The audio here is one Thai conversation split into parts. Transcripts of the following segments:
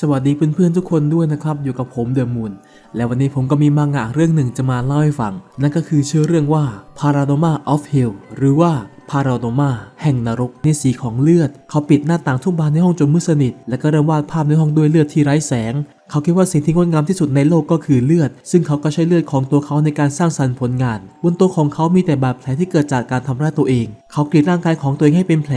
สวัสดีเพื่อนๆทุกคนด้วยนะครับ อยู่กับผมเดอะมูนและวันนี้ผมก็มีมังงะเรื่องหนึ่งจะมาเล่าให้ฟัง นั่นก็คือชื่อเรื่องว่า Paradoma of Hell หรือว่า Paradoma แห่งนรกในสีของเลือด เขาปิดหน้าต่างทุกบานในห้องจนมืดสนิท และก็เริ่มวาดภาพในห้องด้วยเลือดที่ไร้แสงเขาคิดว่าสิ่งที่งดงามที่สุดในโลกก็คือเลือด ซึ่งเขาก็ใช้เลือดของตัวเขาในการสร้างสรรค์ผลงาน บนตัวของเขามีแต่บาดแผลที่เกิดจากการทำร้ายตัวเอง เขากรีดร่างกายของตัวเองให้เป็นแผล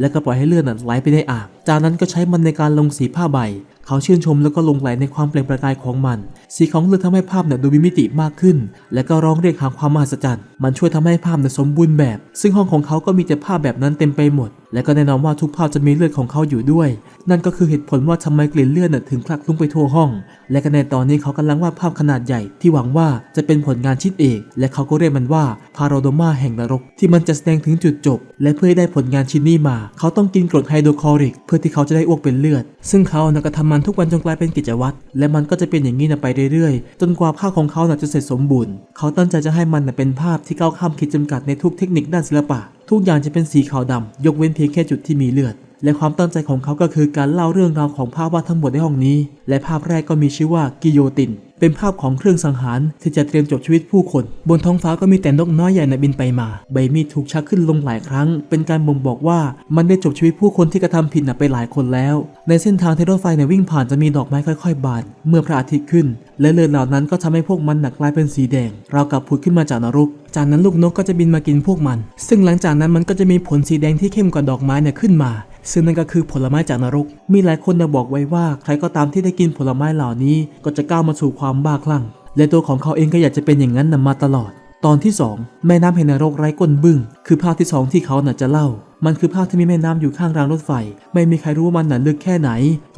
แล้วก็ปล่อยให้เลือดนั้นไหลไปในอ่าง จากนั้นก็ใช้มันในการลงสีผ้าใบ เขาชื่นชมแล้วก็หลงไหลในความเปล่งประกายของมัน สีของเลือดทำให้ภาพเนี่ยดูมีมิติมากขึ้น และก็ร้องเรียกหาความมหัศจรรย์ มันช่วยทำให้ภาพเนี่ยสมบูรณ์แบบ ซึ่งห้องของเขาก็มีแต่ภาพแบบนั้นเต็มไปหมด และก็แน่นอนว่าทุกภาพจะมีเลือดของเขาอยู่ด้วย นั่นก็คือเหตุผลว่าทำไมกลิ่นเลือดน่ะถึงคลักคลุ้งไปทั่วห้อง และก็ในตอนนี้เขากำลังวาดภาพขนาดใหญ่ที่หวังว่าจะเป็นผลงานชิ้นเอก และเขาก็เรียกมันว่าพาโรโดมาแห่งนรก ที่มันจะแสดงถึงจุดจบ และเพื่อให้ได้ผลงานชิ้นนี้มา เขาต้องกินกรดไฮโดรคลอริก เพื่อที่เขาจะได้อ้วกเป็นเลือด ซึ่งเขานะก็ทำมันทุกวันจนกลายเป็นกิจวัตรและมันก็จะเป็นอย่างนี้นะไปเรื่อยๆ จนกว่าภาพของเขานะจะเสร็จสมบูรณ์ เขาตั้งใจจะให้มันนะเป็นภาพที่ก้าวข้ามขีดจำกัดในทุกเทคนิคด้านศิลปะ ทุกอย่างจะเป็นสีขาวดำยกเว้นเพียงแค่จุดที่มีเลือด และความตั้งใจของเขาก็คือการเล่าเรื่องราวของภาพวาดทั้งหมดในห้องนี้ และภาพแรกก็มีชื่อว่ากิโยติน เป็นภาพของเครื่องสังหารที่จะเตรียมจบชีวิตผู้คน บนท้องฟ้าก็มีแต่นกน้อยใหญ่ในบินไปมา ใบมีดถูกชักขึ้นลงหลายครั้ง เป็นการบ่งบอกว่ามันได้จบชีวิตผู้คนที่กระทำผิดไปหลายคนแล้ว ในเส้นทางที่รถไฟเนี่ยวิ่งผ่านจะมีดอกไม้ค่อย ๆ บานเมื่อพระอาทิตย์ขึ้น และเลือดเหล่านั้นก็ทำให้พวกมันหนักกลายเป็นสีแดงราวกับผุดขึ้นมาจากนรกจากนั้นลูกนกก็จะบินมากินพวกมัน ซึ่งหลังจากนั้นมันก็จะมีผลสีแดงที่เข้มกว่าดอกไม้เนี่ยขึ้นมา ซึ่งนั่นก็คือผลไม้จากนรก มีหลายคนเนี่ยบอกไว้ว่าใครก็ตามที่ได้กินผลไม้เหล่านี้ก็จะก้าวมาสู่ความบ้าคลั่ง และตัวของเขาเองก็อยากจะเป็นอย่างนั้นนมาตลอด ตอนที่ 2 แม่น้ำแห่งนรกไร้ก้นบึ้ง คือภาพที่ 2 ที่เขาน่ะจะเล่า มันคือภาพที่มีแม่น้ำอยู่ข้างรางรถไฟ ไม่มีใครรู้ว่ามันน่ะลึกแค่ไหน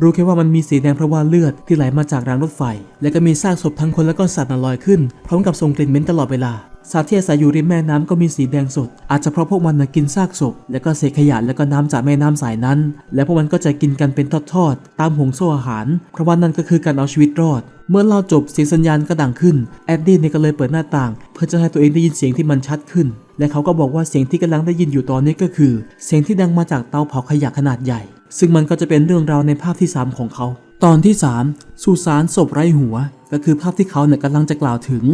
รู้แค่ว่ามันมีสีแดงเพราะว่าเลือดที่ไหลมาจากรางรถไฟ และก็มีซากศพทั้งคนและก็สัตว์น่ะลอยขึ้น พร้อมกับส่งกลิ่นเหม็นตลอดเวลา สัตว์ที่อาศัยอยู่ริมแม่น้ำก็มีสีแดงสด อาจจะเพราะพวกมันกินซากศพ และก็เศษขยะและก็น้ำจากแม่น้ำสายนั้น และพวกมันก็จะกินกันเป็นทอดๆ ตามห่วงโซ่อาหาร เพราะว่านั่นก็คือการเอาชีวิตรอด เมื่อเล่าจบเสียงสัญญาณก็ดังขึ้น แอดดี้เนี่ยก็เลยเปิดหน้าต่าง เพื่อจะให้ตัวเองได้ยินเสียงที่มันชัดขึ้น และเขาก็บอกว่าเสียงที่กำลังได้ยินอยู่ตอนนี้ก็คือ เสียงที่ดังมาจากเตาเผาขยะขนาดใหญ่ ซึ่งมันก็จะเป็นเรื่องราวในภาพที่ 3 ของเขา ตอนที่ 3 สุสานศพไร้หัว ก็คือภาพที่เขาเนี่ยกำลังจะกล่าวถึง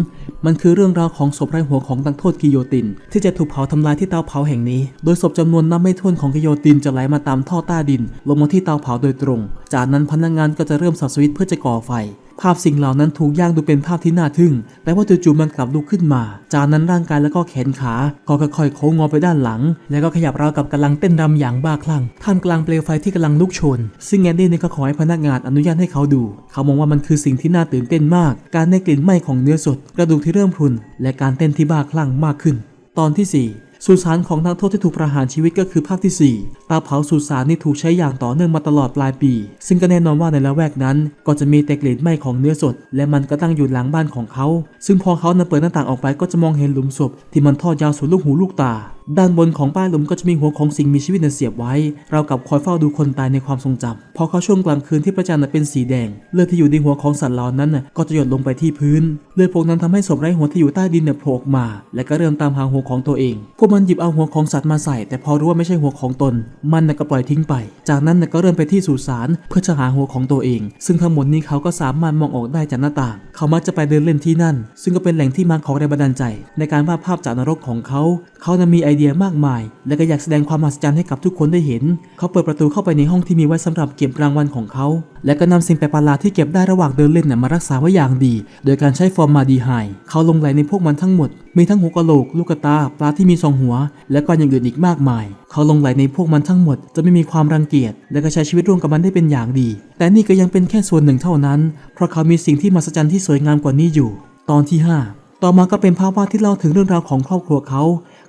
มันคือเรื่องราวของศพไร้หัวของนักโทษกิโยติน ที่จะถูกเผาทำลายที่เตาเผาแห่งนี้ โดยศพจำนวนนับไม่ถ้วนของกิโยตินจะไหลมาตามท่อใต้ดิน ลงมาที่เตาเผาโดยตรง จากนั้นพนักงานก็จะเริ่มสับสวิตช์เพื่อจะก่อไฟ ภาพสิ่งเหล่านั้นถูกย่างดูเป็นภาพที่น่าทึ่ง แต่ว่าจู่ๆมันกลับลุกขึ้นมา จากนั้นร่างกายแล้วก็แขนขาก็ค่อยๆโค้งงอไปด้านหลัง แล้วก็ขยับราวกับกำลังเต้นรำอย่างบ้าคลั่ง ท่ามกลางเปลวไฟที่กำลังลุกโชน ซึ่งแอนดี้เนี่ยก็ขอให้พนักงานอนุญาตให้เขาดู เขามองว่ามันคือสิ่งที่น่าตื่นเต้นมาก การได้กลิ่นไหม้ของเนื้อสด กระดูกที่เริ่มพรุน และการเต้นที่บ้าคลั่งมากขึ้น ตอนที่ 4 สุสานของนักโทษที่ถูกประหารชีวิตก็คือภาพที่4เตาเผาสุสานนี่ถูกใช้อย่างต่อเนื่องมาตลอดปลายปี ซึ่งก็แน่นอนว่าในละแวกนั้น ก็จะมีแต่กลิ่นไหม้ของเนื้อสด และมันก็ตั้งอยู่หลังบ้านของเขา ซึ่งพอเขานำเปิดหน้าต่างออกไปก็จะมองเห็นหลุมศพที่มันทอดยาวสุดลูกหูลูกตา ด้านบนของป้ายหลุมก็จะมีหัวของสิ่งมีชีวิตเสียบไว้ เรากับคอยเฝ้าดูคนตายในความทรงจำพอเขาช่วงกลางคืนที่พระจันทร์เป็นสีแดง เลือดที่อยู่ในหัวของสัตว์เหล่านั้นก็จะหยดลงไปที่พื้น เลือดพวกนั้นทำให้ศพไร้หัวที่อยู่ใต้ดินเนี่ยโผล่ออกมา และก็เริ่มตามหาหัวของตัวเอง พวกมันหยิบเอาหัวของสัตว์มาใส่ แต่พอรู้ว่าไม่ใช่หัวของตน มันก็ปล่อยทิ้งไป จากนั้นก็เริ่มไปที่สุสานเพื่อจะหาหัวของตัวเอง ซึ่งทั้งหมดนี้เขาก็สามารถมองออกได้จากหน้าต่าง เขามักจะไปเดินเล่นที่นั่น ซึ่งก็เป็นแหล่งที่มาของแรงบันดาลใจ ในการวาดภาพจากนรกของเขา เขานั้นมีไอเดียมากมาย และก็อยากแสดงความมหัศจรรย์ให้กับทุกคนได้เห็น เขาเปิดประตูเข้าไปในห้องที่มีไว้สำหรับเก็บรางวัลของเขา และก็นำสิ่งแปลกประหลาดที่เก็บได้ระหว่างเดินเล่นน่ะมารักษาไว้อย่างดี โดยการใช้ฟอร์มมาดีไฮเขาลงไหลในพวกมันทั้งหมด มีทั้งหัวกะโหลก ลูกตา ปลาที่มีสองหัว และก็อย่างอื่นอีกมากมาย เขาลงไหลในพวกมันทั้งหมด จะไม่มีความรังเกียจ และก็ใช้ชีวิตร่วมกับมันได้เป็นอย่างดี แต่นี่ก็ยังเป็นแค่ส่วนหนึ่งเท่านั้น เพราะเขามีสิ่งที่มหัศจรรย์ที่สวยงามกว่านี้อยู่ ตอนที่ 5 ต่อมาก็เป็นภาพวาดที่เล่าถึงเรื่องราวของครอบครัวเขา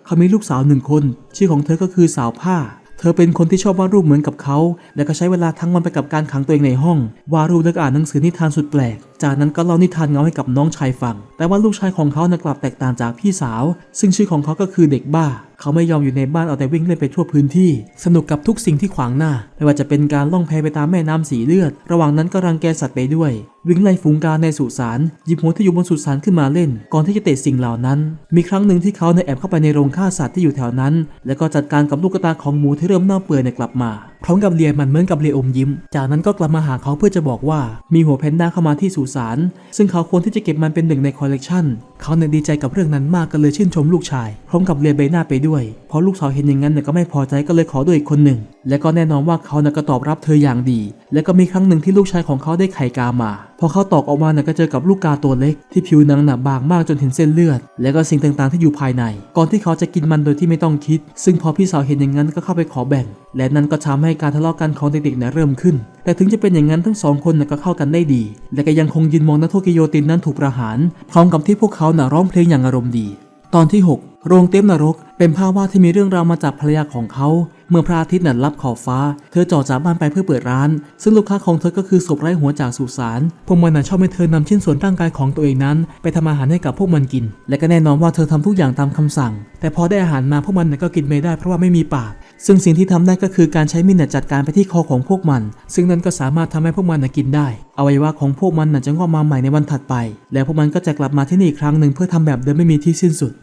เขามีลูกสาวหนึ่งคน ชื่อของเธอก็คือสาวผ้า เธอเป็นคนที่ชอบวาดรูปเหมือนกับเขา และก็ใช้เวลาทั้งวันไปกับการขังตัวเองในห้อง วาดรูปและก็อ่านหนังสือนิทานสุดแปลก จากนั้นก็เล่านิทานเงาให้กับน้องชายฟัง แต่ว่าลูกชายของเขานะกลับแตกต่างจากพี่สาว ซึ่งชื่อของเขาก็คือเด็กบ้า เขาไม่ยอมอยู่ในบ้านเอาแต่วิ่งเล่นไปทั่วพื้นที่ สนุกกับทุกสิ่งที่ขวางหน้า ไม่ว่าจะเป็นการล่องแพไปตามแม่น้ำสีเลือด ระหว่างนั้นก็รังแกสัตว์ไปด้วย วิ่งไล่ฝูงกาในสุสานหยิบหัวที่อยู่บนสุสานขึ้นมาเล่น ก่อนที่จะเตะสิ่งเหล่านั้น มีครั้งหนึ่งที่เขาในแอบเข้าไปในโรงฆ่าสัตว์ที่อยู่แถวนั้น แล้วก็จัดการกับลูกกตาของหมูที่เริ่มเน่าเปื่อยเนี่ยกลับมาพร้อมกับเลียมันเหมือนกับเลียอมยิ้ม จากนั้นก็กลับมาหาเขาเพื่อจะบอกว่ามีหัวแพนด้าเข้ามาที่สุสานซึ่งเขาควรที่จะเก็บมันเป็นหนึ่งในคอลเลกชันเขาเนี่ยดีใจกับเรื่องนั้นมากก็เลยชื่นชมลูกชาย พร้อมกับเลียใบหน้าไปด้วยเพราะลูกสาวเห็นอย่างนั้นเนี่ยก็ไม่พอใจก็เลยขอด้วยอีกคนหนึ่ง และก็แน่นอนว่าเขาเนี่ยก็ตอบรับเธออย่างดี และก็มีครั้งหนึ่งที่ลูกชายของเขาได้ไข่กามาพอเขาตอกออกมาเนี่ยก็เจอกับลูกกาตัวเล็กที่ผิวหนังหนาบางมากจนเห็นเส้นเลือด และก็สิ่งต่างๆที่อยู่ภายใน ก่อนที่เขาจะกินมันโดยที่ไม่ต้องคิด ซึ่งพอพี่สาวเห็นอย่างนั้นก็เข้าไปขอแบ่ง และนั่นก็ทำให้การทะเลาะกันของเด็กๆเนี่ยเริ่มขึ้น แต่ถึงจะเป็นอย่างนั้นทั้งสองคนน่ะก็เข้ากันได้ดี และก็ยังคงยืนมองนักโทษกิโยตินนั้นถูกประหาร พร้อมกับที่พวกเขาน่ะร้องเพลงอย่างอารมณ์ดี ตอนที่ 6 โรงเต็มนรก เป็นภาพวาดที่มีเรื่องราวมาจากภรรยาของเขา เมื่อพระอาทิตย์นั้นลับขอบฟ้า เธอจอดจากบ้านไปเพื่อเปิดร้าน ซึ่งลูกค้าของเธอก็คือศพไร้หัวจากสุสานพวกมันน่ะชอบให้เธอนำชิ้นส่วนร่างกายของตัวเองนั้น ไปทำอาหารให้กับพวกมันกิน และก็แน่นอนว่าเธอทำทุกอย่างตามคำสั่ง แต่พอได้อาหารมาพวกมันน่ะก็กินไม่ได้เพราะว่าไม่มีปากซึ่งสิ่งที่ทำได้ก็คือการใช้มีดน่ะจัดการไปที่คอของพวกมัน ซึ่งนั่นก็สามารถทำให้พวกมันน่ะกินได้ อวัยวะของพวกมันน่ะจะงอกมาใหม่ในวันถัดไป แล้วพวกมันก็จะกลับมาที่นี่อีกครั้งหนึ่งเพื่อทำแบบเดิมไม่มีที่สิ้นสุด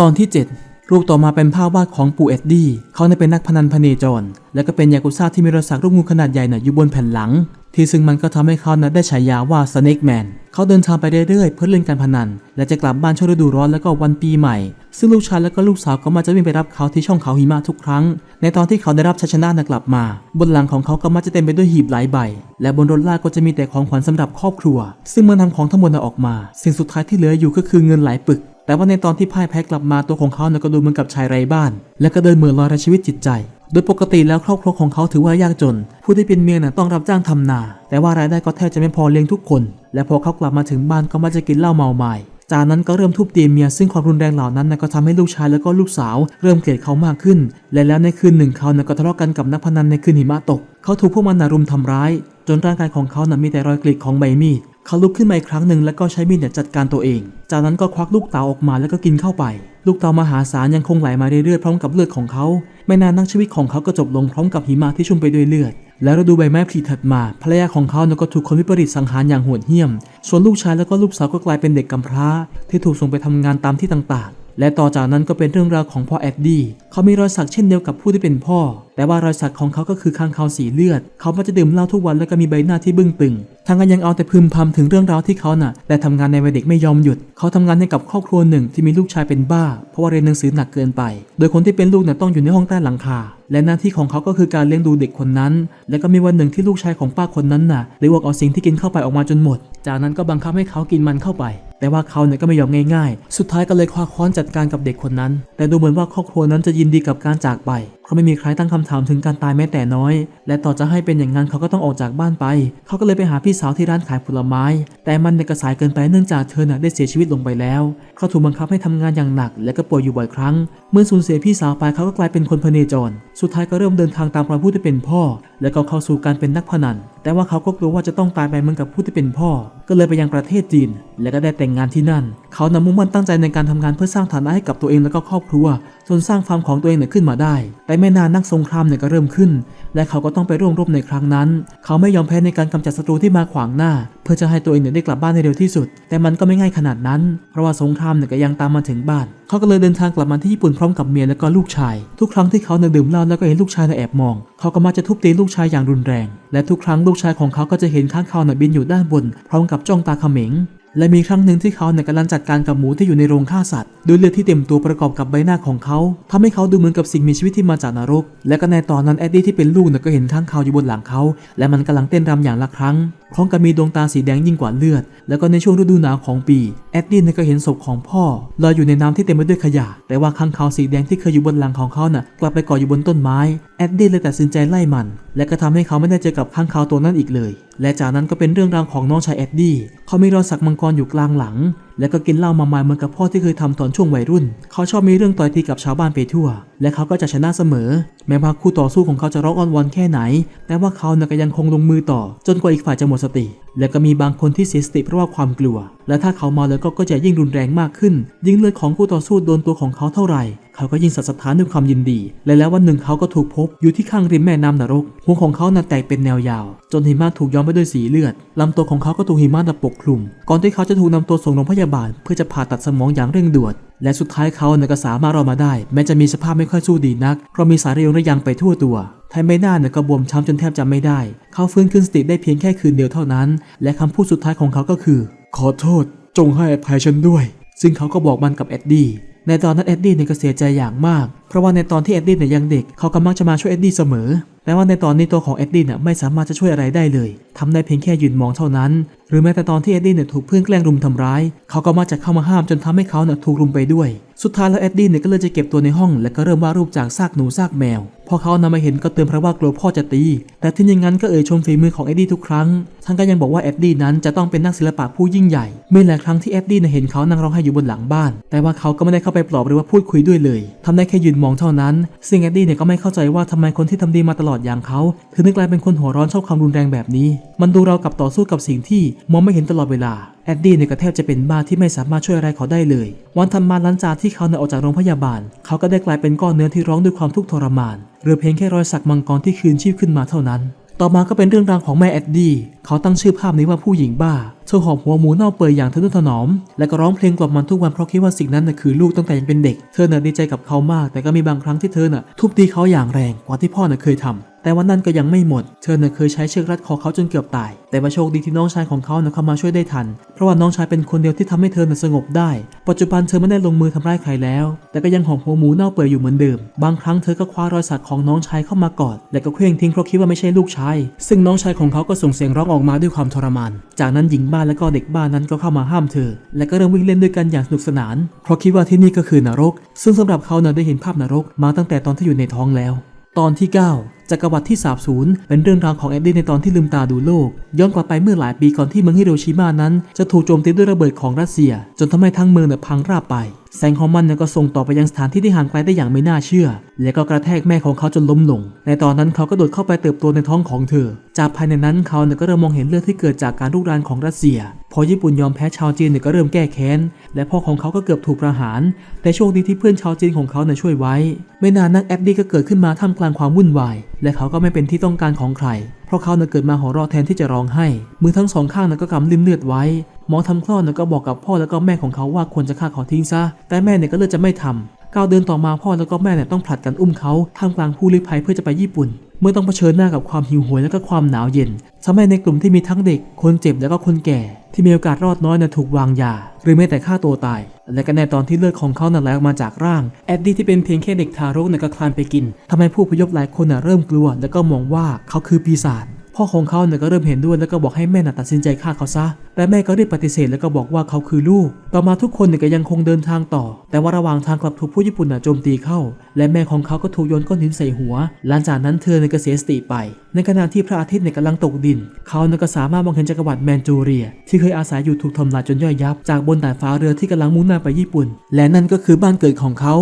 ตอนที่ 7 รูปต่อมาเป็นภาพวาดของปู่เอ็ดดี้ เขาเนี่ยเป็นนักพนันพเนจร และก็เป็นยากุซ่าที่มีรอยสักรูปงูขนาดใหญ่น่ะอยู่บนแผ่นหลัง ที่ซึ่งมันก็ทำให้เขานะได้ฉายาว่า Snake Man เขาเดินทางไปเรื่อยๆเพื่อเล่นการพนัน และจะกลับบ้านช่วงฤดูร้อนแล้วก็วันปีใหม่ ซึ่งลูกชายและก็ลูกสาวก็มาจะวิ่งไปรับเขาที่ช่องเขาหิมะทุกครั้ง ในตอนที่เขาได้รับชัยชนะนะกลับมา บนหลังของเขาก็มักจะเต็มไปด้วยหีบหลายใบ และบนรถลากก็จะมีแต่ของขวัญสำหรับครอบครัว ซึ่งเมื่อนำของทั้งหมดออกมา สิ่งสุดท้ายที่เหลืออยู่ก็คือเงินหลายปึก แต่ว่าในตอนที่พ่ายแพ้กลับมาตัวของเขาเนี่ยก็ดูเหมือนกับชายไร้บ้าน และก็เดินเหมือนลอยไร้ชีวิตจิตใจ โดยปกติแล้วครอบครัวของเขาถือว่ายากจน ผู้ที่เป็นเมียน่ะต้องรับจ้างทำนา แต่ว่ารายได้ก็แทบจะไม่พอเลี้ยงทุกคน และพอเขากลับมาถึงบ้านก็มักจะกินเหล้าเมาไม้จากนั้นก็เริ่มทุบตีเมียซึ่งความรุนแรงเหล่านั้นนะก็ทำให้ลูกชายแล้วก็ลูกสาว เริ่มเกลียดเขามากขึ้น และแล้วในคืนหนึ่งเขาน่ะก็ทะเลาะกันกับนักพนันในคืนหิมะตก เขาถูกพวกมันน่ะรุมทำร้าย จนร่างกายของเขาน่ะมีแต่รอยกรีดของใบมีด เขาลุกขึ้นมาอีกครั้งหนึ่งแล้วก็ใช้มีดเนี่ยจัดการตัวเอง จากนั้นก็ควักลูกเต๋าออกมาแล้วก็กินเข้าไป ลูกเต๋ามหาศาลยังคงไหลมาเรื่อยๆพร้อมกับเลือดของเขา ไม่นานนักชีวิตของเขาก็จบลงพร้อมกับหิมะที่ชุ่มไปด้วยเลือด แล้วฤดูใบไม้ผลิถัดมาภรรยาของเขาเนี่ยก็ถูกคนวิปริตสังหารอย่างโหดเหี้ยม ส่วนลูกชายแล้วก็ลูกสาวก็กลายเป็นเด็กกำพร้า ที่ถูกส่งไปทำงานตามที่ต่างๆ และต่อจากนั้นก็เป็นเรื่องราวของพ่อแอดดี้เขามีรอยสักเช่นเดียวกับผู้ที่เป็นพ่อ แต่ว่ารอยสักของเขาก็คือข้างเขาวสีเลือด เขามักจะดื่มเหล้าทุกวันแล้วก็มีใบหน้าที่บึ้งตึงทางกันยังเอาแต่พึมพำถึงเรื่องราวที่เขาน่ะได้ทำงานในวัยเด็กไม่ยอมหยุด เขาทำงานให้กับครอบครัวหนึ่งที่มีลูกชายเป็นบ้า เพราะว่าเรียนหนังสือหนักเกินไป โดยคนที่เป็นลูกเนี่ยต้องอยู่ในห้องใต้หลังคา และหน้าที่ของเขาก็คือการเลี้ยงดูเด็กคนนั้น และก็มีวันหนึ่งที่ลูกชายของป้าคนนั้นน่ะได้วกเอาสิ่งที่กินเข้าไปออกมาจนหมด จากนั้นก็บังคับให้เขากินมันเข้าไป แต่ว่าเขาเนี่ยก็ไม่ยอมง่ายๆ สุดท้ายก็เลยคว้าค้อนจัดการกับเด็กคนนั้น แต่ดูเหมือนว่าครอบครัวนั้นจะยินดีกับการจากไป เพราะไม่มีใครตั้งคำถามถึงการตายแม้แต่น้อย และต่อจะให้เป็นอย่างนั้นเขาก็ต้องออกจากบ้านไป เขาก็เลยไปหาพี่สาวที่ร้านขายผลไม้ แต่มันเนี่ยก็สายเกินไปเนื่องจากเธอน่ะได้เสียชีวิตลงไปแล้วเขาถูกบังคับให้ทำงานอย่างหนัก และก็ป่วยอยู่บ่อยครั้ง เมื่อสูญเสียพี่สาวไปเขาก็กลายเป็นคนพเนจร สุดท้ายก็เริ่มเดินทางตามรอยผู้ที่เป็นพ่อ และก็เข้าสู่การเป็นนักพนัน แต่ว่าเขาก็กลัวว่าจะต้องตายไปเหมือนกับผู้ที่เป็นพ่อ ก็เลยไปยังประเทศจีน และก็ได้แต่งงานที่นั่น เขานำมุ่งมั่นตั้งใจในการทำงานเพื่อสร้างฐานะให้กับตัวเองและก็ครอบครัวจนสร้างฟาร์มของตัวเองขึ้นมาได้แต่ไม่นานนักสงครามเนี่ยก็เริ่มขึ้น และเขาก็ต้องไปร่วมรบในครั้งนั้น เขาไม่ยอมแพ้ในการกำจัดศัตรูที่มาขวางหน้า เพื่อจะให้ตัวเองเนี่ยได้กลับบ้านในเร็วที่สุด แต่มันก็ไม่ง่ายขนาดนั้น เพราะว่าสงครามเนี่ยก็ยังตามมาถึงบ้าน เขาก็เลยเดินทางกลับมาที่ญี่ปุ่นพร้อมกับเมียและก็ลูกชาย ทุกครั้งที่เขาเนี่ยดื่มเหล้าแล้วก็เห็นลูกชายเนี่ยแอบมอง เขาก็มักจะทุบตีลูกชายอย่างรุนแรง และทุกครั้งลูกชายของเขาก็จะเห็นข้างเขาเนี่ยบินอยู่ด้านบน พร้อมกับจ้องตาเขม็ง และมีครั้งหนึ่งที่เขาเนี่ยกำลังจัดการกับหมูที่อยู่ในโรงฆ่าสัตว์ด้วยเลือดที่เต็มตัวประกอบกับใบหน้าของเขาทำให้เขาดูเหมือนกับสิ่งมีชีวิตที่มาจากนรก และก็ในตอนนั้นแอดดี้ที่เป็นลูกเนี่ยก็เห็นข้างเขาอยู่บนหลังเขา และมันกำลังเต้นรำอย่างละครั้งพร้อมกับมีดวงตาสีแดงยิ่งกว่าเลือด แล้วก็ในช่วงฤดูหนาวของปีแอดดี้เนี่ยก็เห็นศพของพ่อลอยอยู่ในน้ำที่เต็มไปด้วยขยะ แต่ว่าข้างเขาสีแดงที่เคยอยู่บนหลังของเขาน่ะกลับไปเกาะอยู่บนต้นไม้แอดดี้เลยตัดสินใจไล่มัน และก็ทำให้เขาไม่ได้เจอกับข้างเขาตัวนั้นอีกเลย และจากนั้นก็เป็นเรื่องราวของน้องชายเอ็ดดี้เขามีรอยสักมังกรอยู่กลางหลัง และก็กินเหล้ามามายเหมือนกับพ่อที่เคยทำตอนช่วงวัยรุ่น เขาชอบมีเรื่องต่อยตีกับชาวบ้านไปทั่ว และเขาก็จะชนะเสมอ แม้ว่าคู่ต่อสู้ของเขาจะร้องอ้อนวอนแค่ไหน แต่ว่าเขาน่ยก็ยังคงลงมือต่อ จนกว่าอีกฝ่ายจะหมดสติ และก็มีบางคนที่เสียสติเพราะว่าความกลัว และถ้าเขาเมาแล้วก็ก็จะยิ่งรุนแรงมากขึ้น ยิ่งเลือดของคู่ต่อสู้โดนตัวของเขาเท่าไหร่ เขาก็ยิ่งสัตย์สถานด้วยความยินดี และแล้ววันหนึ่งเขาก็ถูกพบอยู่ที่ข้างริมแม่น้ำนรกหัวของเขาน่ะแตกเป็นแนวยาว จนหิมะถูกย้อมไปด้วยสีเลือดลำตัวของเขาก็ถูกหิมะน่ะปกคลุม ก่อนที่เขาจะถูกนำตัวส่งโรงพยาบาล เพื่อจะผ่าตัดสมองอย่างเร่งด่วนและสุดท้ายเขาน่ะก็สามารถรอดมาได้ แม้จะมีสภาพไม่ค่อยสู้ดีนัก เพราะมีสายระยงระยางไปทั่วตัวไทยไม่น่าเนี่ยก็บวมช้ำจนแทบจำไม่ได้ เขาฟื้นคืนสติได้เพียงแค่คืนเดียวเท่านั้น และคำพูดสุดท้ายของเขาก็คือ ขอโทษ จงให้อภัยฉันด้วย ซึ่งเขาก็บอกมันกับเอ็ดดี้ ในตอนนั้นเอ็ดดี้เนี่ยก็เสียใจอย่างมาก เพราะว่าในตอนที่เอ็ดดี้เนี่ยยังเด็กเขาก็มักจะมาช่วยเอ็ดดี้เสมอแต่ว่าในตอนนี้ตัวของเอ็ดดี้เนี่ยไม่สามารถจะช่วยอะไรได้เลยทำได้เพียงแค่ยืนมองเท่านั้นหรือแม้แต่ตอนที่เอ็ดดี้เนี่ยถูกเพื่อนแกล้งรุมทำร้าย เขาก็มักจะเข้ามาห้ามจนทำให้เขาเนี่ยถูกรุมไปด้วย สุดท้ายแล้วเอ็ดดี้เนี่ยก็เลยจะเก็บตัวในห้อง และก็เริ่มวาดรูปจากซากหนูซากแมว พอเขานำมาเห็นก็เตือนเพราะว่ากลัวพ่อจะตี แต่ที่อย่างนั้นก็เอ่ยชมฝีมือของเอ็ดดี้ทุกครั้งท่านก็ยังบอกว่าเอ็ดดี้นั้นจะต้องเป็นนักศิลปะผู้ยิ่งใหญ่ เมื่อหลายครั้งที่เอ็ดดี้เนี่ยเห็นเขานั่งร้องไห้อยู่บนหลังบ้าน แต่ว่าเขาก็ไม่ได้เข้าไปปลอบหรือว่าพูดคุยด้วยเลยทำได้แค่ยืนมองเท่านั้น ซึ่งเอ็ดดี้เนี่ยก็ไม่เข้าใจว่าทำไมคนที่ทำดีมาตลอดอย่างเขาถึงกลายเป็นคนหัวร้อนชอบความรุนแรงแบบนี้ มันดูเรากับต่อสู้กับสิ่งที่มองไม่เห็นตลอดเวลา แอดดี้เนี่ยก็แทบจะเป็นบ้าที่ไม่สามารถช่วยอะไรเขาได้เลย วันทำมาหลันจาที่เขาเนี่ยออกจากโรงพยาบาล เขาก็ได้กลายเป็นก้อนเนื้อที่ร้องด้วยความทุกข์ทรมานหรือเพียงแค่รอยสักมังกรที่คืนชีพขึ้นมาเท่านั้น ต่อมาก็เป็นเรื่องราวของแม่แอดดี้เขาตั้งชื่อภาพนี้ว่าผู้หญิงบ้า เธอหอบหัวหมูเน่าเปื่อยอย่างทะนุถนอม และก็ร้องเพลงกล่อมมันทุกวันเพราะคิดว่าสิ่งนั้นน่ะคือลูกตั้งแต่ยังเป็นเด็ก เธอน่ะดีใจกับเขามาก แต่ก็มีบางครั้งที่เธอน่ะทุบตีเขาอย่างแรงกว่าที่พ่อน่ะเคยทำแต่วันนั้นก็ยังไม่หมด เธอน่ะเคยใช้เชือกรัดคอเขาจนเกือบตาย แต่ว่าโชคดีที่น้องชายของเขาน่ะเข้ามาช่วยได้ทัน เพราะว่าน้องชายเป็นคนเดียวที่ทำให้เธอน่ะสงบได้ ปัจจุบันเธอไม่ได้ลงมือทำร้ายใครแล้ว แต่ก็ยังหอมหัวหมูเน่าเปื่อยอยู่เหมือนเดิม บางครั้งเธอก็คว้ารอยสักของน้องชายเข้ามากอด และก็เคว้งทิ้งเพราะคิดว่าไม่ใช่ลูกชาย ซึ่งน้องชายของเขาก็ส่งเสียงร้องออกมาด้วยความทรมาน จากนั้นหญิงบานและก็เด็กบ้านนั้นก็เข้ามาห้ามเธอ และก็เริ่มวิ่งเล่นด้วยกันอย่างสนุกสนาน เพราะคิดว่าที่นี่ก็คือนรก ซึ่งสำหรับเขาเน่ะได้เห็นภาพนรกมาตั้งแต่ตอนที่อยู่ในท้องแล้ว ตอนที่ 9จักรวรรดิที่สาบสูญเป็นเรื่องราวของเอ็ดดี้ในตอนที่ลืมตาดูโลก ย้อนกลับไปเมื่อหลายปีก่อนที่เมืองฮิโรชิมานั้น จะถูกโจมตีด้วยระเบิดของรัสเซีย จนทำให้ทั้งเมืองเนี่ยพังราบไป แสงของมันเนี่ยก็ส่งต่อไปยังสถานที่ที่ห่างไกลได้อย่างไม่น่าเชื่อ และก็กระแทกแม่ของเขาจนล้มลง ในตอนนั้นเขาก็โดดเข้าไปเติบโตในท้องของเธอ จากภายในนั้นเขาเนี่ยก็เริ่มมองเห็นเลือดที่เกิดจากการลุกรานของรัสเซีย อญี่ปุ่นยอมแพ้ชาวจีนเนี่ยก็เริ่มแก้แค้น และพ่อของเขาก็เกือบถูกประหาร แต่โชคดีที่เพื่อนชาวจีนของเขาเนี่ยช่วยไว้ ไม่นานนักแอดดี้ก็เกิดขึ้นมาท่ามกลางความวุ่นวาย และเขาก็ไม่เป็นที่ต้องการของใคร เพราะเขาเนี่ยเกิดมาหัวเราะแทนที่จะร้องไห้ มือทั้งสองข้างเนี่ยก็กำลิ้มเลือดไว้ หมอทำคลอดเนี่ยก็บอกกับพ่อแล้วก็แม่ของเขาว่าควรจะฆ่าเขาทิ้งซะ แต่แม่เนี่ยก็เลือกจะไม่ทำก้า วเดินต่อมาพ่อแล้วก็แม่เนี่ยต้องผลัดกันอุ้มเขาท่ามกลางผู้ลี้ภัยเพื่อจะไปญี่ปุ่น เมื่อต้องเผชิญหน้ากับความหิวโหยและก็ความหนาวเย็นทำให้ในกลุ่มที่มีทั้งเด็ก คนเจ็บและก็คนแก่ ที่มีโอกาสรอดน้อยเนี่ยถูกวางยา หรือแม้แต่ฆ่าตัวตาย และก็ในตอนที่เลือดของเขาน่ะไหลออกมาจากร่างแอดดี้ที่เป็นเพียงแค่เด็กทารกนี่ยก็คลานไปกินทำให้ผู้พยพหลายคนน่ะเริ่มกลัว และก็มองว่าเขาคือปีศาจ พ่อของเขาเนี่ยก็เริ่มเห็นด้วยแล้วก็บอกให้แม่น่ะตัดสินใจฆ่าเขาซะ แต่แม่ก็รีบปฏิเสธแล้วก็บอกว่าเขาคือลูก ต่อมาทุกคนเนี่ยก็ยังคงเดินทางต่อ แต่ว่าระหว่างทางกลับถูกผู้ญี่ปุ่นน่ะโจมตีเข้า และแม่ของเขาก็ถูกโยนก้อนหินใส่หัว หลังจากนั้นเธอเนี่ยก็เสียสติไป ในขณะที่พระอาทิตย์เนี่ยกำลังตกดิน เขาเนี่ยก็สามารถมองเห็นจักรวรรดิแมนจูเรีย ที่เคยอาศัยอยู่ถูกทำลายจนย่อยยับ จากบนดาดฟ้าเรือที่กำลังมุ่งหน้าไปญี่ปุ่น และนั่นก็คือบ้านเกิดของเขา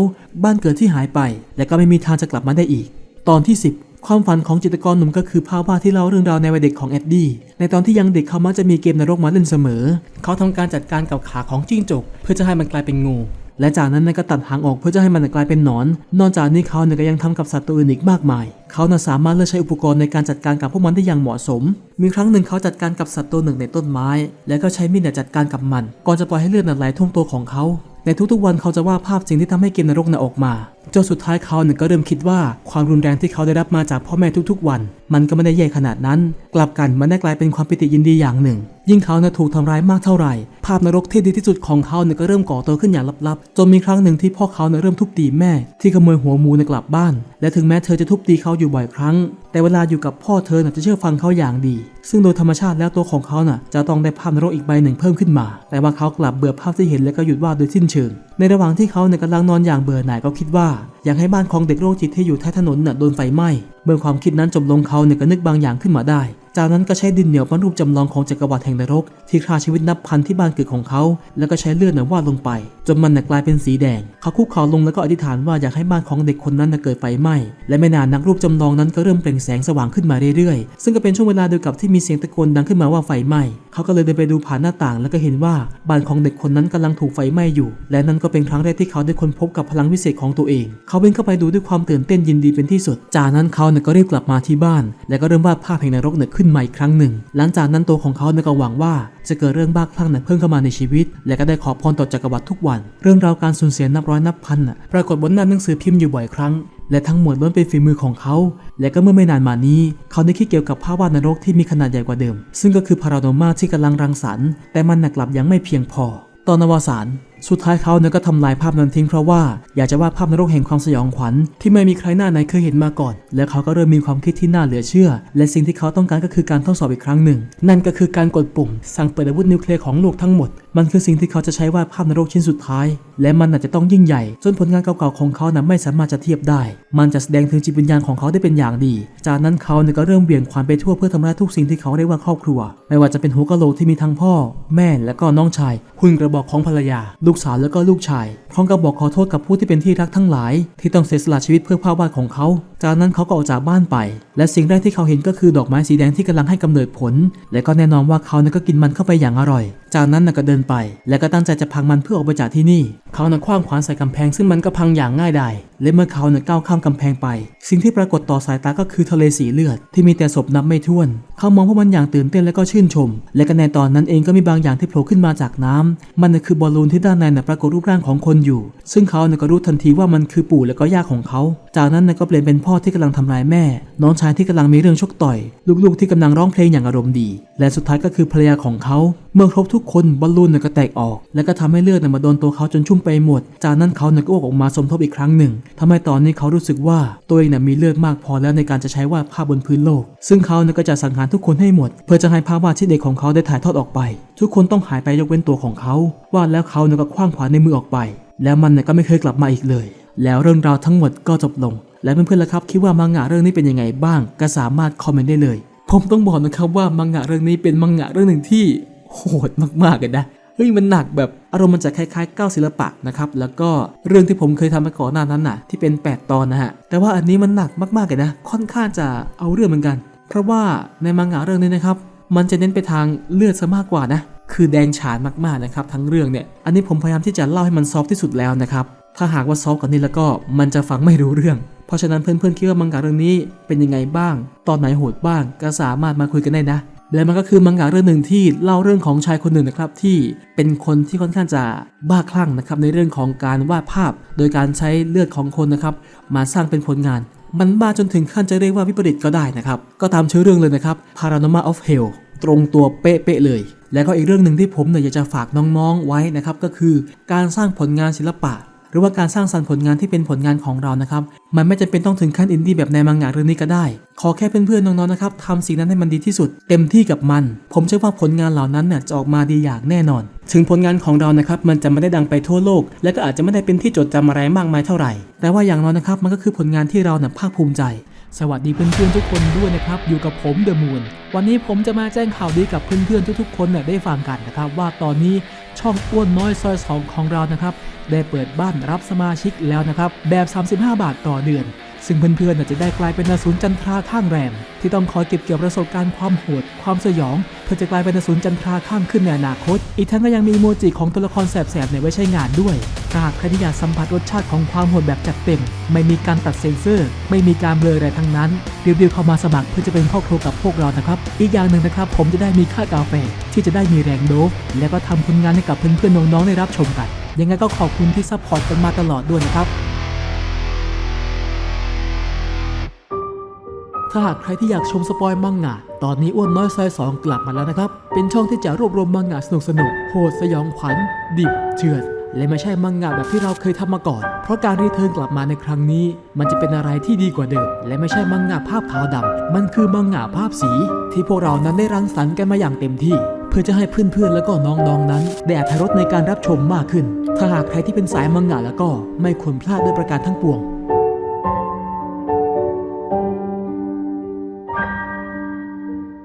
บ้านเกิดที่หายไป และก็ไม่มีทางจะกลับมาได้อีก ตอนที่ 10 ความฝันของจิตรกรหนุ่มก็คือภาพวาดที่เล่าเรื่องราวในวัยเด็กของเอ็ดดี้ ในตอนที่ยังเด็กเขามักจะมีเกมนรกมาเล่นเสมอ เขาทำการจัดการกับขาของจิ้งจก เพื่อจะให้มันกลายเป็นงู และจากนั้นนก็ตัดหางออกเพื่อจะให้มันกลายเป็นหนอน นอกจากนี้เขาเนี่ยก็ยังทำกับสัตว์ตัวอื่นอีกมากมาย เขาน่ะสามารถเลือกใช้อุปกรณ์ในการจัดการกับพวกมันได้อย่างเหมาะสม มีครั้งหนึ่งเขาจัดการกับสัตว์ตัวหนึ่งในต้นไม้ แล้วก็ใช้มีดเนี่ยจัดการกับมัน ก่อนจะปล่อยให้เลือดไหลท่วมตัวของเขา ในทุกๆวันเขาจะวาดภาพสิ่งที่ทำให้เกมนรกน่ะออกมาจนสุดท้ายเขาเนี่ยก็เริ่มคิดว่าความรุนแรงที่เขาได้รับมาจากพ่อแม่ทุกๆวัน มันก็ไม่ได้แย่ขนาดนั้น กลับกันมันได้กลายเป็นความปิติยินดีอย่างหนึ่ง ยิ่งเขาเนี่ยถูกทำร้ายมากเท่าไหร่ ภาพนรกที่ดีที่สุดของเขาเนี่ยก็เริ่มก่อตัวขึ้นอย่างลับๆจนมีครั้งหนึ่งที่พ่อเขาเนี่ยเริ่มทุบตีแม่ ที่ขโมยหัวหมูเนี่ยกลับบ้าน และถึงแม้เธอจะทุบตีเขาอยู่บ่อยครั้ง แต่เวลาอยู่กับพ่อเธอน่ะจะเชื่อฟังเขาอย่างดี ซึ่งโดยธรรมชาติแล้วตัวของเขาน่ะจะต้องได้ภาพนรกอีกใบหนึ่งเพิ่มขึ้นมา แต่ว่าเขากลับเบื่อภาพที่เห็นและก็หยุดวาดโดยสิ้นเชิง ในระหว่างที่เขาเนี่ยกำลังนอนอย่างเบื่อหน่ายก็คิดว่า อยากให้บ้านของเด็กโรคจิตที่อยู่ท้ายถนนน่ะโดนไฟไหม้เมื่อความคิดนั้นจบลงเขาเนี่ยก็นึกบางอย่างขึ้นมาได้ จากนั้นก็ใช้ดินเหนียวปั้นรูปจำลองของจักรวรรดิแห่งนรก ที่ฆ่าชีวิตนับพันที่บ้านเกิดของเขา แล้วก็ใช้เลือดน่ะวาดลงไป จนมันน่ะกลายเป็นสีแดง เขาคุกเข่าลงแล้วก็อธิษฐานว่าอยากให้บ้านของเด็กคนนั้นน่ะเกิดไฟไหม้และไม่นานนักรูปจำลองนั้นก็เริ่มเปล่งแสงสว่างขึ้นมาเรื่อยๆ ซึ่งก็เป็นช่วงเวลาเดียวกับที่มีเสียงตะโกนดังขึ้นมาว่าไฟไหม้เขาก็เลยเดินไปดูผ่านหน้าต่าง แล้วก็เห็นว่าบ้านของเด็กคนนั้นกำลังถูกไฟไหม้อยู่ และนั่นก็เป็นครั้งแรกที่เขาได้ค้นพบกับพลังวิเศษของตัวเอง เขาวิ่งเข้าไปดูด้วยความตื่นเต้นยินดีเป็นที่สุด จากนั้นเขาเนี่ยก็รีบกลับมาที่บ้าน และก็เริ่มวาดภาพแห่งนรกเนี่ยขึ้นมาอีกครั้งหนึ่ง หลังจากนั้นตัวของเขาเนี่ยก็หวังว่าจะเกิดเรื่องบ้าคลั่งนี่ยเพิ่มเข้ามาในชีวิต และก็ได้ขอพรต่อจักรวรรดิทุกวัน เรื่องราวการสูญเสียนับร้อยนับพันน่ะปรากฏบนหน้าหนังสือพิมพ์อยู่บ่อยครั้งและทั้งหมดล้วนเป็นฝีมือของเขา และก็เมื่อไม่นานมานี้ เขาได้คิดเกี่ยวกับภาพวาดนรกที่มีขนาดใหญ่กว่าเดิม ซึ่งก็คือพาราโนมาที่กำลังรังสรรค์ แต่มันหนักกลับยังไม่เพียงพอ ตอนอวสาน สุดท้ายเขาเนี่ยก็ทำลายภาพนั้นทิ้งเพราะว่าอยากจะวาดภาพนรกแห่งความสยองขวัญที่ไม่มีใครหน้าไหนเคยเห็นมาก่อน และเขาก็เริ่มมีความคิดที่น่าเหลือเชื่อ และสิ่งที่เขาต้องการก็คือการทดสอบอีกครั้งหนึ่ง นั่นก็คือการกดปุ่ม สั่งเปิดอาวุธนิวเคลียร์ของโลกทั้งหมด มันคือสิ่งที่เขาจะใช้วาดภาพนรกชิ้นสุดท้าย และมันอาจจะต้องยิ่งใหญ่ จนผลงานเก่าๆของเขานั้นไม่สามารถจะเทียบได้ มันจะแสดงถึงจิตวิญญาณของเขาได้เป็นอย่างดี จากนั้นเขาเนี่ยก็เริ่มเบี่ยงขวานไปทั่วเพื่อทำลายทุกสิ่งที่เขาเรียกว่าครอบครัว ไม่ว่าจะเป็นหัวกะโหลกที่มีทั้งพ่อ แม่และก็น้องชายหุ่นกระบอกของภรรยาลูกกสาวแล้วก็ลูกชายพร้อมกับบอกขอโทษกับผู้ที่เป็นที่รักทั้งหลาย ที่ต้องเสียสละชีวิตเพื่อภาพวาดของเขา จากนั้นเขาก็ออกจากบ้านไป และสิ่งแรกที่เขาเห็นก็คือดอกไม้สีแดงที่กำลังให้กำเนิดผล และก็แน่นอนว่าเขานี่ยก็กินมันเข้าไปอย่างอร่อย จากนั้นน่ะก็เดินไป และก็ตั้งใจจะพังมันเพื่อออกไปจากที่นี่ เขาน่ะคว้างขวานใส่กำแพงซึ่งมันก็พังอย่างง่ายดายและเมื่อเขาเนี่ยก้าวข้ามกำแพงไป สิ่งที่ปรากฏต่อสายตาก็คือทะเลสีเลือด ที่มีแต่ศพนับไม่ถ้วน เขามองพวกมันอย่างตื่นเต้นและก็ชื่นชม และก็ในตอนนั้นเองก็มีบางอย่างที่โผล่ขึ้นมาจากน้ำมันน่ะคือ บอลลูนที่ด้านในน่ะปรากฏรูปร่างของคนอยู่ ซึ่งเขาเนี่ยก็รู้ทันทีว่ามันคือปู่และก็ย่าของเขา จากนั้นน่ะก็เปลี่ยนเป็นพ่อที่กำลังทำร้ายแม่ น้องชายที่กำลังมีเรื่องชกต่อย ลูกๆที่กำลังร้องเพลงอย่างอารมณ์ดี และสุดท้ายก็คือภรรยาของเขา เมื่อครบทุกคนบอลลูนเนี่ยก็แตกออก และก็ทำให้เลือดเนี่ยมาโดนตัวเขาจนชุ่มไปหมด จากนั้นเขาเนี่ยก็อ้วกออกมาสมทบอีกครั้งหนึ่งทำให้ตอนนี้เขารู้สึกว่าตัวเองเนี่ยมีเลือดมากพอแล้วในการจะใช้วาดภาพบนพื้นโลก ซึ่งเขาเนี่ยก็จะสังหารทุกคนให้หมด เพื่อจะให้ภาพวาดที่เด็กของเขาได้ถ่ายทอดออกไป ทุกคนต้องหายไปยกเว้นตัวของเขาวาดแล้วเขาเนี่ยก็คว้างขวานในมือออกไป แล้วมันเนี่ยก็ไม่เคยกลับมาอีกเลย แล้วเรื่องราวทั้งหมดก็จบลง และเพื่อนๆล่ะครับคิดว่ามังงะเรื่องนี้เป็นยังไงบ้าง ก็สามารถคอมเมนต์ได้เลย ผมต้องบอกนะครับว่ามังงะเรื่องนี้เป็นมังงะเรื่องหนึ่งที่ โหดมากๆเลยนะเฮ้ยมันหนักแบบอารมณ์มันจะคล้ายๆก้าวศิลปะนะครับแล้วก็เรื่องที่ผมเคยทำมาก่อนหน้านั้นน่ะที่เป็น 8 ตอนนะฮะแต่ว่าอันนี้มันหนักมากๆเลยนะค่อนข้างจะเอาเรื่องเหมือนกัน เพราะว่าในมังงะเรื่องนี้นะครับมันจะเน้นไปทางเลือดซะมากกว่านะคือแดงฉานมากๆนะครับทั้งเรื่องเนี่ยอันนี้ผมพยายามที่จะเล่าให้มันซอฟที่สุดแล้วนะครับถ้าหากว่าซอฟกว่านี้แล้วก็มันจะฟังไม่รู้เรื่อง เพราะฉะนั้นเพื่อนๆคิดว่ามังงะเรื่องนี้เป็นยังไงบ้าง ตอนไหนโหดบ้างก็สามารถมาคุยกันได้นะ และมันก็คือมังงะเรื่องหนึ่งที่เล่าเรื่องของชายคนหนึ่งนะครับที่เป็นคนที่ค่อนข้างจะบ้าคลั่งนะครับในเรื่องของการวาดภาพ โดยการใช้เลือดของคนนะครับมาสร้างเป็นผลงาน มันบ้าจนถึงขั้นจะเรียกว่าวิปริตก็ได้นะครับก็ตามชื่อเรื่องเลยนะครับ Paranormal of Hell ตรงตัวเป๊ะๆเลย แล้วก็อีกเรื่องหนึ่งที่ผมเนี่ยอยากจะฝากน้องๆไว้นะครับก็คือการสร้างผลงานศิลปะ รือว่าการสร้างสรรค์ผลงานที่เป็นผลงานของเรานะครับ มันไม่จำเป็นต้องถึงขั้นอินดี้แบบในมังงะเรื่องนี้ก็ได้ ขอแค่เพื่อนๆน้องๆนะครับทำสิ่งนั้นให้มันดีที่สุด เต็มที่กับมัน ผมเชื่อว่าผลงานเหล่านั้นเนี่ยจะออกมาดีอย่างแน่นอน ถึงผลงานของเรานะครับมันจะไม่ได้ดังไปทั่วโลก และก็อาจจะไม่ได้เป็นที่จดจำอะไรมากมายเท่าไหร่ แต่ว่าอย่างน้อยนะครับมันก็คือผลงานที่เราเนี่ยภาคภูมิใจ สวัสดีเพื่อนๆทุกคนด้วยนะครับ อยู่กับผมเดอะมูนวันนี้ผมจะมาแจ้งข่าวดีกับเพื่อนๆทุกๆ คนเนี่ยได้ฟังกันนะครับ ว่าตอนนี้ช่องอ้วนน้อยซอยสองของเรานะครับ ได้เปิดบ้านรับสมาชิกแล้วนะครับ แบบ 35 บาทต่อเดือน ซึ่งเพื่อนๆจะได้กลายเป็นนสูนจันทราข้างแรม ที่ต้องคอยเก็บเกี่ยวประสบการณ์ความโหด ความสยอง เพื่อจะกลายเป็นนสูนจันทราข้างขึ้นในอนาคต อีกทั้งก็ยังมีโมจิของตัวละครแสบๆในไว้ใช้งานด้วยถ้าหากใครที่อยากสัมผัสรสชาติของความโหดแบบจัดเต็ม ไม่มีการตัดเซ็นเซอร์ ไม่มีการเบลออะไรทั้งนั้นรีบๆเข้ามาสมัครเพื่อจะเป็นครอครัวกับพวกเรานะครับ อีกอย่างหนึ่งนะครับ ผมจะได้มีค่ากาแฟที่จะได้มีแรงโดฟและก็ทำผลงานให้กับเพื่อนๆน้องๆได้รับชมกัน ยังไงก็ขอบคุณที่ซัพพอร์ตกันมาตลอดด้วยนะครับ ถ้าหากใครที่อยากชมสปอยมังงะ ตอนนี้อ้วนน้อยซอยสองกลับมาแล้วนะครับ เป็นช่องที่จะรวบรวมมังงะสนุกสนุกโหดสยองขวัญ ดิบเถื่อนและไม่ใช่มังงะแบบที่เราเคยทำมาก่อน เพราะการรีเทิร์นกลับมาในครั้งนี้ มันจะเป็นอะไรที่ดีกว่าเดิม และไม่ใช่มังงะภาพขาวดำมันคือมังงะภาพสี ที่พวกเรานั้นได้รังสรรค์กันมาอย่างเต็มที่ เพื่อจะให้เพื่อนๆ แล้วก็น้องๆนั้นได้อรรถรสในการรับชมมากขึ้น ถ้าหากใครที่เป็นสายมังงะแล้วก็ไม่ควรพลาดด้วยประการทั้งปวง